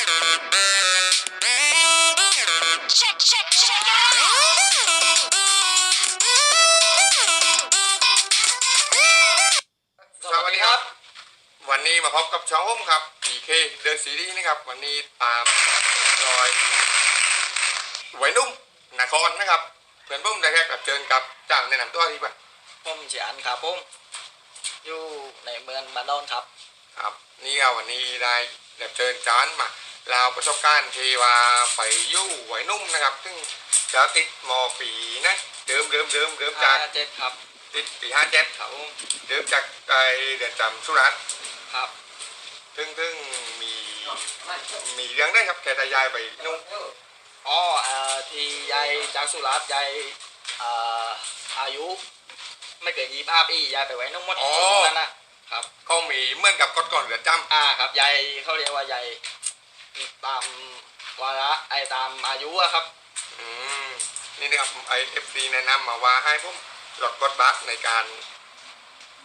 สวัสดีครับ วันนี้มาพบกับช่องผมครับ PK เดินซีรีส์นะครับ วันนี้ตามรอยไหวนุ่มนครนะครับเพื่อนผมได้แค่กับเชิญกับจ้างแนะนำตัวที่บ้านผมเฉียนครับผมอยู่ในเมืองบานดอนครับ ครับ นี่ก็วันนี้ได้แบบเชิญจานมา ลาวประสบการณ์ที่ว่าไปอยู่ไหวนุ่มนะครับ ซึ่งจะติดมปีนะเดิมเดิมเดิมเดิมจากห้าเจ็ดครับ ติดปีห้าเจ็ดครับผมเดิมจากไอเดือนจำสุรัตน์ครับซึ่งซึ่งมีมีเรื่องได้ครับแกได้ย้ายไปนุ่มอ๋อเอ่อที่ยายจากสุราษฎร์ยายเอ่ออายุ ไม่เกินยี่สิบห้าปียายไปไว้น้องมดนั่นนะครับก็มีเหมื่อนกับก่อนก่อนเดือนจำอ่าครับยายเขาเรียกว่ายาย ตามวาระไอตามอายุอะครับ อืมนี่นะครับไอเอฟซีแนะนำมาว่าให้ผมลดบทบาทในการ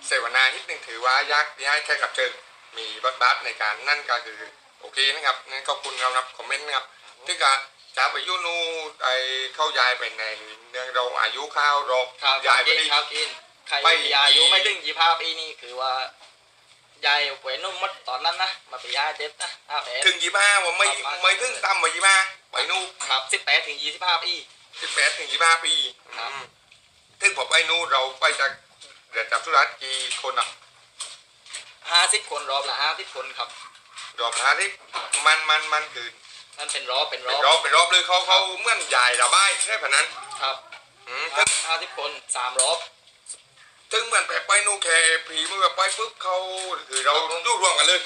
เสวนานิดนึงถือว่ายากที่ให้แค่กับเชิญมีบทบาทในการนั่นก็คือโอเคนะครับนั่นขอบคุณครับครับคอมเมนต์นะครับที่การจะไปยูนูไอเข้ายายไปในเนื่องเราอายุข้าวรอบครับยายไปนดีครับกินใครไม่ มีอายุไม่ถึงยี่ห้าปีนี่คือว่า ยายไว้นุ่มมดตอนนั้นนะมาปีห้าเจ็ดนะห้าแปดถึงยี่ห้าว่าไม่ครับไม่ถึงต่ำกว่ายี่ห้าไปนู่นครับสิบแปดถึงยี่สิบห้าปีสิบแปดถึงยี่ห้าปีครับอืมถึงผมไปนู่นเราไปจากเดือนจำสุรัตน์กี่คนอะห้าสิบคนรอบละห้าสิบคนครับรอบท้าที่มันมันมันคือนั่นเป็นรอบเป็นรเป็นอบรอบเป็นรอบเลยเขาเขาเหมื่อนใหญ่ระบายแค่พนันครับอืมห้าห้าสิบคนสามรอบ ถึงเหมือนไปไปนู่นแค่ผีเมื่อไปปุ๊บเขาคือเราดูรวมกันเลย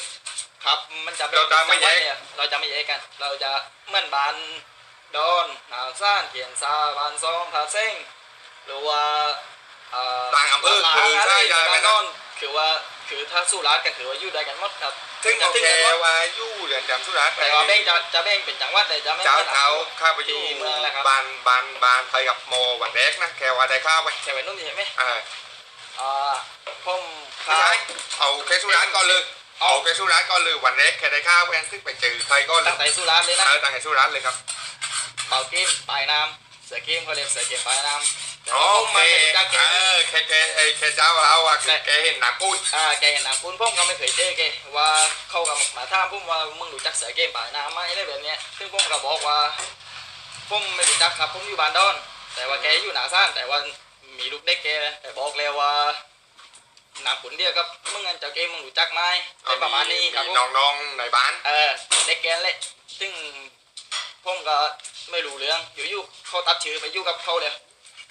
ครับมันจะเราจะไม่แยกเนี่ยเราจะไม่แยกกัน เราจะเหมื่อนบานดอนหาวซ่านเขียนซาบานซองทาเซ้งหรือว่าเอ่อต่างอำเภอหลคืออะไรใช่ใหญ่บาไปนดเนาะอนคือว่าคือถ้าสู้รัดกันถือว่าอยู่ได้กันหมดครับถึงโอเคว่าอยู่เดือนจำสุรัตน์แต่ว่าแบ่งจะจะแบ่งเป็นจังหวัดเลยจะไม่เจ้าหมือนเท้าข้าไปอยู่ที่เมืองนะครับบานบานบานไปกับโมวันแรกนะแค่ว่าได้ข้าวไปใช่ไหมนุ่มใช่ไหมอ่า อ่าผมไม่ใช่เอาแค่สุรัตน์ก่อนเลยเอาแค่สุรัตน์ก่อนเลยวันแรกแค่ได้ข้าวแวนซึ่งไปเจอใครก็เลตั้ยงแต่สู้รัดเลยนะเออตั้งแต่สุรัตน์เลยครับ เป่าเกมปลายน้ำเสือเกมเขาเรียกเสือเกมปลายน้ำแต่อ๋อว่าผโอมเคไม่รู้จักแกเออแค่แกไอ้แค่เจ้าเราอะคือแกเห็นหนักปุ้นอ่าแกเห็นหนังคุณผมก็ไม่เคยเจอแกว่าเขากับมาถามผมว่ามึงรู้จักเสือเกมปลายน้ำไหมอะไรแบบเนี้ยซึ่งผมก็บอกว่าผมไม่รู้จักครับผมอยู่บ้านดอน แต่ว่าแกอยู่หนาซ่านแต่ว่า มีลูกเด็กแกแต่บอกแล้วว่าหนาขุนเดียวกับมึงอันเจ้าเกมมึงรู้จักไหมได้ประมาณนี้ครับผมน้องๆในบ้านเออเด็กแกนเลยซึ่งผมก็ไม่รู้เรื่องอยู่ๆเขาตัดชื่อไปอยู่กับเขาเลย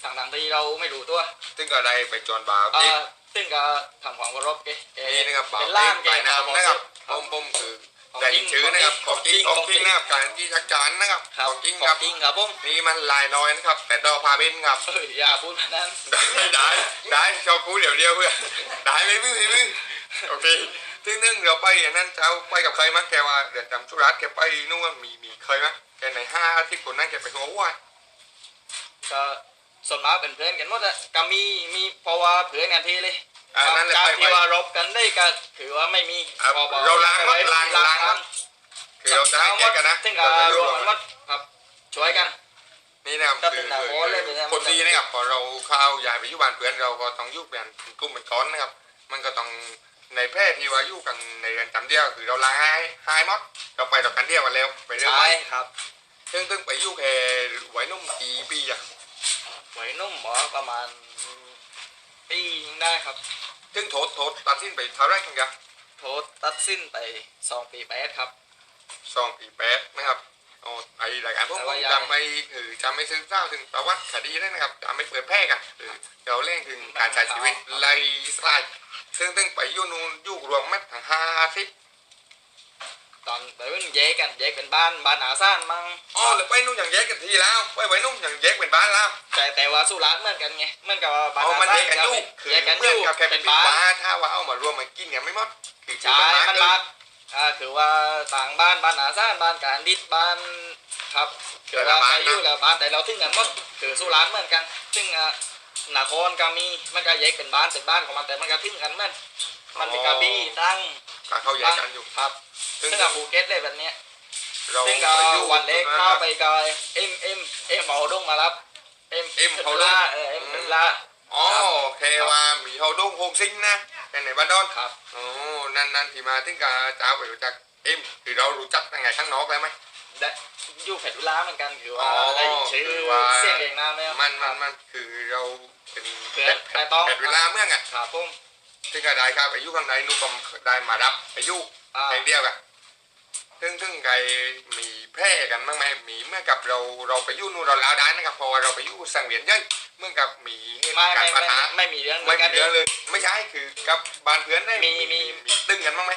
ต่างๆที่เราไม่รู้ตัวซึ่งก็ได้ไปจอนบาวเอที่อซึ่งก็ทำความเคารพแกแกนี่นะครับบาวเป็นที่ล่ามแกปลายน้ำนะครับผมผมคือ ได้ยินชื่อนะครับของจริงของจริงนะครับการที่ชักจานนะครับครับของจริงขคอรังบจริงครับผมนี่มันลายน้อยนะครับ แต่ดอกพาเบนครับ เอ้ยอย่าพูดแบบนั้นได้ได้ได้ชอบกูเดี๋ยวเดียวเพื่อนได้ไหมมึงไหมมึงโอเคซึ่งนึ่งเราไปอย่างนั้นเจ้าไปกับใครมั้งแกว่าเดือนจำสุรัตน์แกไปนู่นมีมีเคยมั้งแกในห้าที่คนนั้นแกไปหัววัวก็ส่วนมากเป็นเพื่อนกันหมดอะก็มีมีเพราะว่าเพื่อนกันทีเลย อ่านั่นแหละการไปที่ไปว่ารบกันได้ก็ถือว่าไม่มีอะพอบอกเราล้างวัดไว้ล้างล้างวัดคือเราจะให้แกกันนะซึ่งก็เราจะรยุ่วงมกันหมดครับช่วยกัน นี่นะครับก็คืเป็นอหนังโป๊เลยเป็นหนัง คนดีนะครับพอเราเข้าย้ายไปอยู่บ้านเพื่อนเราก็ต้องอยู่เป็นกลุ่มเป็นก้อนนะครับ มันก็ต้องในแพร่ที่ว่าอยู่กันในเรือนจำเดียวคือเราล้างให้ให้หมดเราไปต่อกันเดียวกันแล้วไปเรื่อใช่ยครับๆซึ่งซึ่งไปอยู่แค่ไว้นุ่มกี่ปีอะ หวยนุ่มหมอประมาณปีนึงได้ครับ ซึ่งโทษโทษตัดสิ้นไปเท่าไรกันครับ โทษตัดสิ้นไปสองปีแปดครับสองปีแปดนะครับโอ้ไอรายการพวกแต่ผมว่ายังจำไม่คือจำไม่ซึ้งเศร้าถึงประวัติคดีได้นะครับจำไม่เปิดแพร่กันคือเราเล่นถึงการใช้ชีวิตไล่สไลด์ซึ่งซึ่งไปอยู่นู่นอยู่รวมแม่ทั้งห้าสิบต อนไปมันแยกกันแยกเป็นบ้านบ้านหนาซ่านมั้งอ๋อหรือไปนู่นอย่างแยกกันทีแล้วไปไว้นู่นอย่างแยกเป็นบ้านแล้วแต่แต่ว่าสุราษฎร์เหมือนกันไงเหมือนกับว่าบ้านเอาหมันนาแยซ่ากนกันคอรับยู่คือแยกกันอเมื่อยู่กับแค่เป็เป็นนบ้าบ้านถ้าว่าเอามารวมมากินเนี่ยไม่หมดคือคือใช่มันมันมาบ้านอ่าคือว่าต่างบ้านบ้านหนาซ่านบ้านการดิดบ้านครับคือว่าไปอยู่แล้วบ้านแต่เราถึงกันหมดคือสุราษฎร์เหมือนกัน ซึ่งอะนครก็มีมันก็แยกเป็นบ้านเป็นบ้านของมันแต่มันก็ถึงกันเหมือนมันเป็นกระบี่ตั้ง ก็เขาแยกกันอยู่ครับซึ่งซึ่งกับภูเก็ตเลยแบบเนี้ยเราซึ่งก็ไปอยู่วันเล็กตรงเข้านั้นไปก็เอ็มเอ็มเอ็มเอาดงมารับ เอ็มเอ็มเอาดงลาเออเอ็มลาอ๋อโอเคว่ามีเฮาดงโฮงซิงนะเป็นในบ้านดอนครับอ๋อนั่นนั่นที่มาถึงกับเจ้าไปรู้จักเอ็มคือเรารู้จักตั้งไงข้างนอกเลยไหมได้อยู่เฟดุลาเหมือนกันคือว่าอ๋อได้ชื่อคือว่าเสียงเองนะแม่มันมันมันคือเราเป็นเพื่อนไปต้องแผดเวลาเมื่องอะครับผม ถึงก็ได้ครับไปอยู่ข้างในนู่นก็ได้มารับไปอยู่อ่าแห่งเดียวกันซึ่งซึ่งไกมีแพร่กันบ้างไหมมีเมื่อกับเราเราไปอยู่นู่นเราลาวได้นะครับเพอเราไปอยู่สังเวียนเย่ยเมื่อกับมีเหตุไม่การไม่ณ์ปัญไม่หาไม่มีเรื่องไม่กัมีเรื่องเลย ไม่ใช่คือกับบ้านเพื่อนได้มีมี มีตึ้งกันบ้างไหม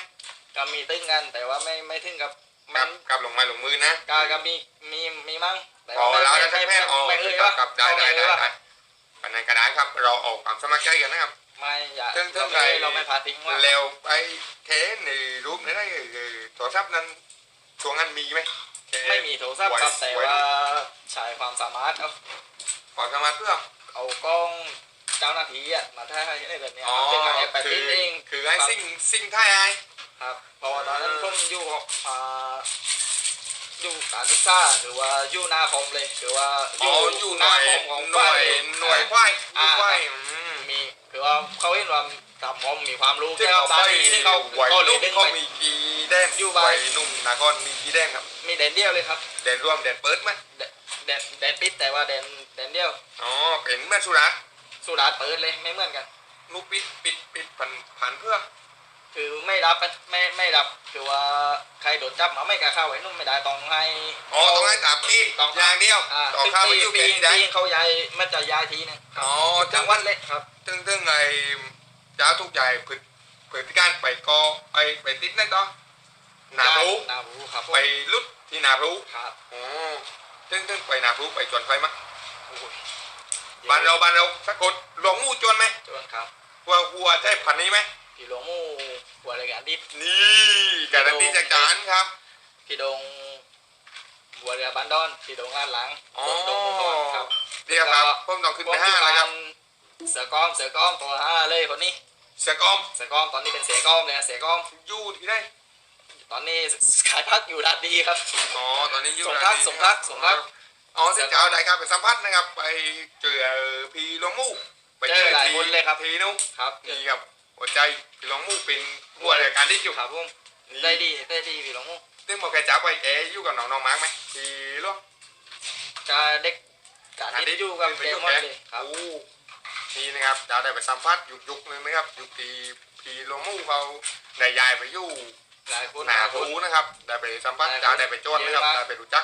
ก็มีตึ้งกันแต่ว่าไม่ไม่ถึงกับกัมับนกับลงไม้ลงมือนะ ก็ก็มีมีมีมั้งแต่อ๋อว่าแล้วไม่ได้ไม่แพไม่ทย์อ๋อไม่เอ่ยกัว่าบกับได้ได้ม่ได้เอ่ยว่าได้อันนั้นก็ได้ครับ เราออกความสมัครใจกันนะครับ ไม่อย่าซึ่งซึ่เรางไม่ไอ้เราไม่พาทิ้งว่าแล้วไอ้เทนในรูปนี้ได้เอ่อโทรศัพท์นั้นช่วงนั้นมีไหมเคไม่มีโทรศัพท์ครับแต่ไว้ว่าใช้ความสามารถเอาความสามารถเพื่อเอากล้องเจ้าหน้าที่อะมาถ่ายให้ได้แบบเนี้ยอ๋อเป็นการแอบไปคืพิอมพ์เองคือไอ้ซิ่งซิ่งท่ายไอ้ครับเพราะว่าตอนนั้นผมอยู่อ่าอยู่การศึกษาหรือว่าอยู่หน้าคอมเลยหรือว่าอ๋ออยู่หน่วยคอมของหน่วยฝ่าหน่วยควายอ่าควาย อืมมีคือว่าเขาเห็นว่าทำคอมมีความรู้ที่เกี่ยวเขากับไปด้านนี้ที่เขาวัยเขาเลรุ่ยนดึงเขาไปมีกี่แดงอยู่บ้านวัยนุ่มนาคอนมีกี่แดงครับ มีแดนเดียวเลยครับแดนร่วมแดนเปิดไหมแดนแดนปิดแต่ว่าแดนแดนเดียวอ๋อเป็นเมื่อนสุรัตน์สุราษฎร์เปิดเลยไม่เหมือนกันลูกปิดปิดปิดผันผันเพื่อ คือไม่รับไม่ไม่รับคือว่าใครโดนจับมาไม่กล้าเข้าไว้นุ่มไม่ได้ต้องให้อ๋อต้องให้ตามปีต้องอย่างเดียวอ่าต่อซึ่งข้าวไปปีอยู่ปีปีได้ปีเขาย้ายมันจะย้ายทีหนึงอ๋อจัจังงหหวัวัดดเล็กครับตึ้งตึ้งไอ้เจ้าทุกใหญ่พฤติพฤติการไปก็ไอ้ไปติดนั่นก็หนารู้นารู้ครับผมไปลุดที่นารู้ครับอ๋อตึ้งตึ้งไปนารู้ไปจวนไฟมั้งโอ้ยบ้านเราบ้านเราสะกดหลวงมู่จวนไหมจวนครับวัววัวใช่พันธุ์นี้ไหมพี่หลวงมู่ หัวรายการดิบนี่การันตีจากจานครับ พี่ดงหัวเรือบ้านดอน พี่ดงลาดหลังอ๋อดงมุกรครับเรียกครับผมต้องขึ้นไปห้าแล้วครับ เสือกล้อมเสือกล้อมตัวห้าเลยคนนี้ เสือกอมเสือกล้อมตอนนี้เป็นเสือกล้อมเลยนะเสือกล้อมอยู่ที่ไหนตอนนี้ขายพักอยู่รัดดีครับอ๋อตอนนี้อยู่ส่งพักที่ส่งพักส่งพักอ๋อเส้นเจ้าได้ครับไปสัมภาษณ์นะครับ ไปเจอพี่หลวงมู่ไปเจอหลายคนเลยครับทีนู้นครับนี่ครับ หัวใจพี่หลวงมู่เป็นหัวรายการที่อยู่ครับผมนี่ได้ดีได้ดีพี่หลวงมู่ซึ่งบอกแกจ้าไปแกอยู่กับน้องน้องมาร์กไหมพี่หลวงจะเด็กการที่อยู่กับเดมอนเลยครับโอ้นี่นะครับจ้าได้ไปสัมภาษณ์ยุคยุคนึงนะครับยุคที่พี่หลวงมู่เขาได้ย้ายไปอยู่หลายคนหนาหลายคทูนนะครับ ได้ไปสัมภาษณ์หลายคนจ้าได้ไปโจนนะครับเยอะมากได้ไปรู้จัก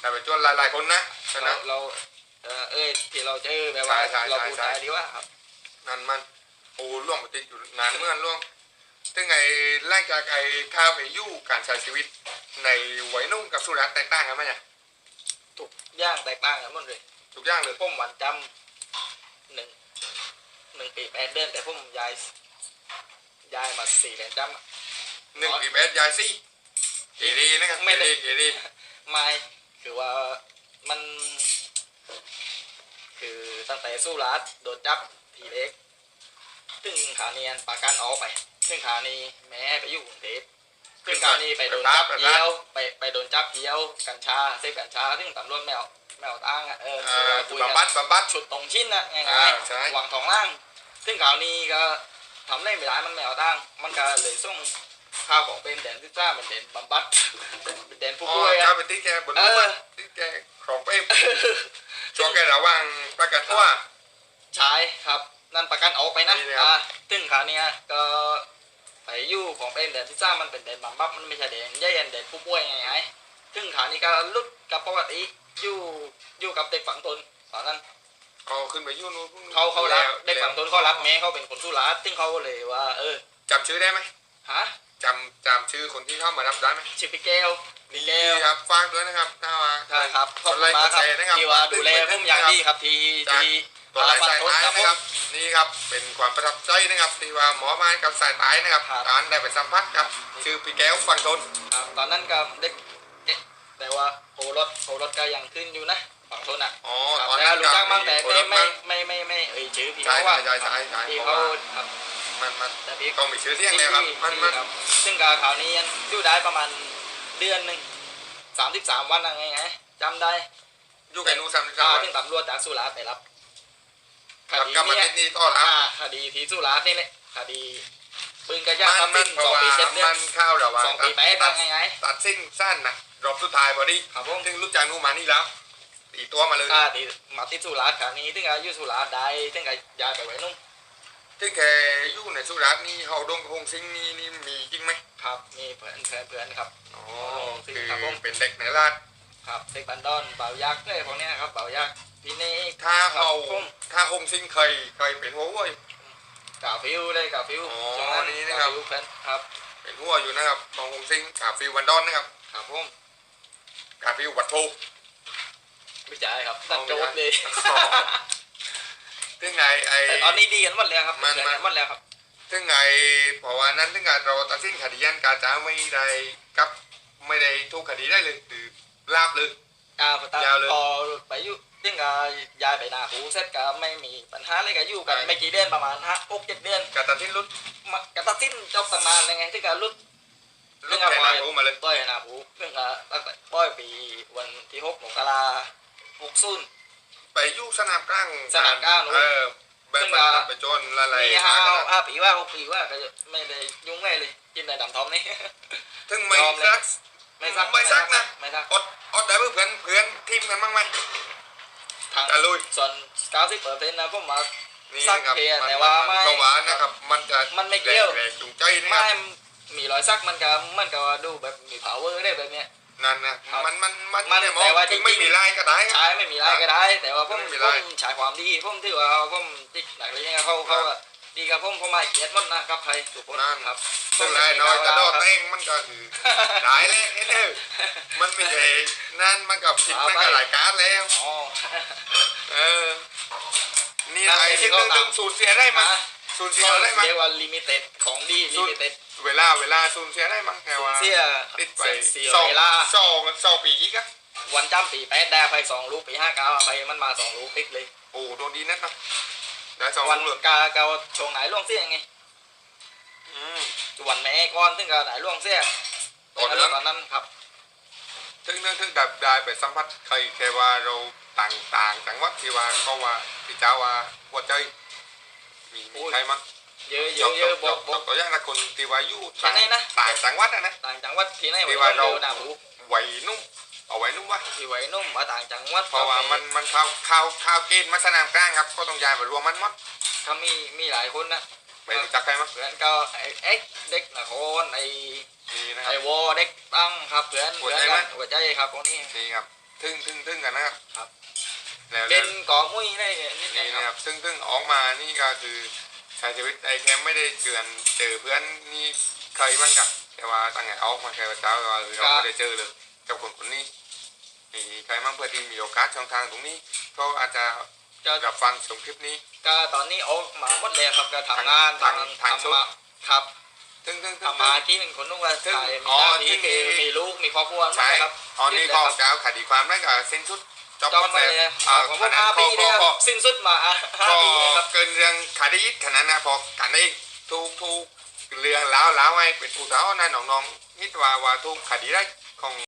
ได้ไปโจนหลายๆคนนะฉะเรานั้นเราเออเอ้ยที่เราเจอแบบว่าใช่ใช่เราพูดใช่ได้ดีว่าครับนั่นมัน โอ้ล่วงไปติดอยู่นานเมื่อล่วงซึ่งไอ้แรกจากไอ้ข้าไปอยู่การใช้ชีวิต ในวัยนุ่มกับสุรัตน์แตกต่างกันไหมเนี่ยทุกอย่างแตกต่างกันหมดเลยทุกอย่างเลยผมหวันจำหนึ่งหนึ่งปีแปดเดือนแต่ผมย้ายย้ายมาสี่เดือนจำอะหนึ่งปีแปดยายซี่เกดีนะครับไม่ได้เกดีเกดีไม่คือว่ามัน คือตั้งแต่สู้รัดโดนจับทีเล็ก ถึงขาเนียนปากกันออกไปถึงขานีแม่ไปอยู่กรุงเทพถึงขานีไปโดนจับเดียวไปไปโดนจับเดียวกัญชาเสพกัญชาถึงตำรวจแมวแมวตั้งอะเอออ่าคุยบำกับันดบำบัดฉุดตรงชิ้นนะง่าอ่ายใช่ๆวางทองล่างซึ่งข่าวนี้ก็ทำได้ไม่ได้มันแมวตั้งมันก็เลยส่งข้าวของเป็นแดนที่ซ่าเป็นแดนบำบัดเป็นแดนผู้อ๋อป่วยจ้าอะไปติดแกบนเอรถอบ้านติดแกของเป้มช่วงแกระหว่างประกันตัวใช่ครับ นั่นประกันออกไปนะนี่นะครับ อ่าซึ่งข่าวเนี้ยก็ไปอยู่ของเป็นแดนที่ซ่ามันเป็นแดนบำบัดมันไม่ใช่แดนแย่แดนผู้ป่วยไงไงซึ่งข่าวนี้ก็ลุดกับปกติอยู่อยู่กับเด็กฝังตนตอนนั้น เขาขึ้นไปอยู่นู้นเขาเขารับแล้วเด็กฝังตนเขารับแม่เขาเป็นคนสุราษฎร์ซึ่งเขาเลยว่า เออจำชื่อได้ไหมฮะจำจำชื่อคนที่เข้ามารับได้ไหมชิปปี้แก้วนี่ครับฝากด้วยนะครับถ้าว่า ใช่ครับขกอบดคุไลณค์มากกดครับแชร์นะครับที่ว่าดูแลผมอย่างดีครับที่ที่ กดไลค์ฟัสายทนตายครับผนะครับมนี่ครับเป็นความประทับใจนะครับที่ว่าหมอมากับสายตายนะครับครับ การได้ไปสัมผัสครับชื่อพี่แก้วฟังทนครับตอนนั้นก็เด็กเอ๊ะแต่ว่าโอรถโอรถก็ยังขึ้นอยู่นะฝั่งทนอะอ๋อครับตอนแต่นั้นรู้จักบ้างแต่คนไม่ละไม่ไม่ไม่ไม่เอ่ยชื่อพี่ใช่เขาว่าใช่ใช่ใช่พี่เพราะเขาว่าครับ มันมันแต่พี่ต้องมีชื่อเสียงแล้วครับ มันมันครับซึ่งการข่าวนี้อยู่ได้ประมาณเดือนหนึ่งสามสิบสามวันอะไรไงจำได้อยู่กับนูสามสิบอ่าเก้าวันถึงตำรวจจากสุราษฎร์ไปรับ คกับดีกรรมเนี้ติดนี้ก็รับอ่าคดีที่สุราษฎร์นี่แหละคดีปืนกระยามัทำสิ้นเพสราะองว่าปีเจ็ดเดือมันนเข้าระหว่างสองปีแปดตัว่าดไงไงตัดสิ้นสั้นนะรอบสุดท้ายพอดีครับผมถึงรู้จักนูมานี่แล้วตีตัวมาเลยอ่าที่มาติดสุราษฎร์คราวนี้ถึงอายุสุราษฎร์ได้ถึงกับย้ายไปไว้นุ่มถึงแกอยู่ในสุราษฎร์นี่เฮาดงคงซิงนี่นี่มีจริงไหมครับมีเพื่อนเพื่อนเพื่อนครับอ๋อซิ่งคือครับผมเป็นเด็กในราชครับเด็กบันดอนเบายักษ์เลยพวกเนี้ยครับเบายักษ์ พี่นี่ถ้าเฮาครับผมถ้าคงซิงเคยเคยเป็นหัวเว้ย กาฟิวเลยกาฟิวอ๋อช่วงนั้นนี่นะครับ กาฟิวเพื่อนครับ เป็นหัวอยู่นะครับของคงซิงกาฟิววันดอนนะครับครับผมกาฟิววัดโพไม่ใช่ครับตัดโจทย์เลยอ๋อถึงไงไอแต่ตอนนี้ดีกันหมดแล้วครับมันเพื่อนกันหมดแล้วครับถึงไงเพราะว่านั้นถึงไงเราตัดสินคดียันกาจ้าไม่ได้กับไม่ได้ทุกคดีได้เลยคือลาบเลยอ่าพอตายาวเลยพอไปอยู่ ถึงกับย้ายไปหน้าหูเสร็จก็ไม่มีปัญหาเลยก็อยู่กันใช่ไม่กี่เดือนประมาณห้าหกเจ็ดเดือนกาตัดสินรุดมากระตัดสิ้นจบตั้งนานเลยไงที่การลุดรุดแค่หนาหูมาเลยต้อยหน้าหูเรื่องกับตั้งแต่ต้อยปีวันที่หกมกราหกศูนย์ไปอยู่สนามกลางสนามกลางเออแบบซึ่งนั้ก็นไปโจนอะไรมีหาห้ากันนะห้าปีว่าหกปีว่าก็จะไม่ได้ยุ่งแม่เลยกินแต่ดำทอมนี่ถึงไม่ยอมเลยซักไม่ซักไม่ซักนะไม่ซักอดอดได้เพื่อนเพื่อนทีมกันบ้างไหม ทางตะลุย ส่วนเก้าสิบเปอร์เซ็นต์นะผมมา นี่ซักครับเพียมันแต่ว่ามันไม่ก็หวานนะครับ มันจะมันไม่เกี่ยว แรงๆจูงใจนะคไม่รับมีรอยซักมันก็มันก็ดูแบบมี power ได้แบบเนี้ย นั่นนะครับมันมันมันมันเนี่ยมองแต่ว่าถึงจริงๆ ไม่มีลายก็ได้ครับ ใช้ไม่มีไรก็ได้ แต่ว่าผมไม่มีผไร มใช้ความดีผมถือว่าผมติ๊กหนักเลยยังไงเขาเขาอะดีกับผมผมไม่เกลียดมันนะครับใครทุกคนนั่นครับซึ่งลายน้อยกระโดดเต้งมันก็คือได้เลยเอ้ยเด้อมันไม่ใช่นั่นมันกับผิดมัน เออ นี่นั่นไอ้เป็นที่ที่นึงเขานึงทำสูญเสียได้มั้งนะสูญเสียเขาได้มั้งเรียกว่าลิมิเต็ดของดีลิมิเต็ดเวลาเวลาสูญเสียได้มั้งแค่ว่าเสียติดไปเสียสองเวลาสองสองปีอีกอะวันจำปีแปดได้ไปสองลูกปีห้าเก้าไปมันมาสองลูกติดเลย โอ้โดนดีนักนะได้สองวันลูกเลยกาเกาช่วงไหนล่วงเสียไงอืมวันแม่ก่อนถึงกาไหนล่วงเสียตอนนั้นตอนนั้นครับ ถึงนึงถึงดับได้ไปสัมผัสเคยแค่ว่าเราต่างต่างจังหวัดที่ว่าเขาว่าพี่เจ้าว่าหัวใจมีมีใครมั้งเยอะเยอะเยอะบอกยบอกกตัวอย่างละคนที่ว่าอยู่แค่ไหนนะต่างจังหวัดอะนะต่างจังหวัดที่ไหนที่วัว่านเราเร็วหน้าหูไหวนุ่มเอาไว้นุ่มวะที่ไว้นุ่มมาต่างจังหวัดเพราะว่ามันมันเข้าเข้าเข้าเกณฑ์มาสนามกลางครับก็ต้องย้ายมารวมมันหมดเขามีมีหลายคนนะไม่รู้จักใครมั้งเพื่อนก็ไอ้เอ็กเด็กนะคนไอ้นี่นะคไอ้รับวอเด็ก ตั้งครับเพื่อนหัวเพื่อนใจไหมกันหัวใจครับพวกนี้ นี่ครับ ทึ่งทึ่งทึ่งกันนะครับครับ แล้วเป็แล้วนกอมุ้ยได้นิดนึนี่งนะคครับรับซึ่งซึ่งออกมานี่ก็คือใช้ชีวิตไอ้แคมไม่ได้เจือนเจอเพื่อนนี่เคยบ้างกับแต่ว่าตั้งแต่ออกมาแค่ว่าเช้าก็คือเราไม่ได้เจอเลยกับคนคนนี้มีใครบ้างเพื่อที่มีโอกาสช่องทางตรงนี้ก็อาจจะก็รับฟังชมคลิปนี้ ก็ตอนนี้ออกมาหมดแล้วครับก็ทำงานทางทำทางชุดทำมาครับ ซึ่งซึ่งซึ่ง ทำมาที่เป็นคนนุ่งว่าซึ่งใช่มีอ๋อหน้าที่ที่คือมีมีลูกมีครอบครัวใช่ครับ อ๋อนี่ข้อเจ้าคดีความได้กับเส้นชุดจบจอหมมดไปแล้วเลยอ่าของผขมนาดห้าพปีอเนี่ยพอสิ้นสุดมาห้าก็ปีนะครับเกินเรื่องคดีขนาดนะพอกันได้ทุกทุกเรื่องแล้วแล้วไอ้เป็นผู้เฒ่านะน้องๆนิดว่าว่าทุกคดีได้ของ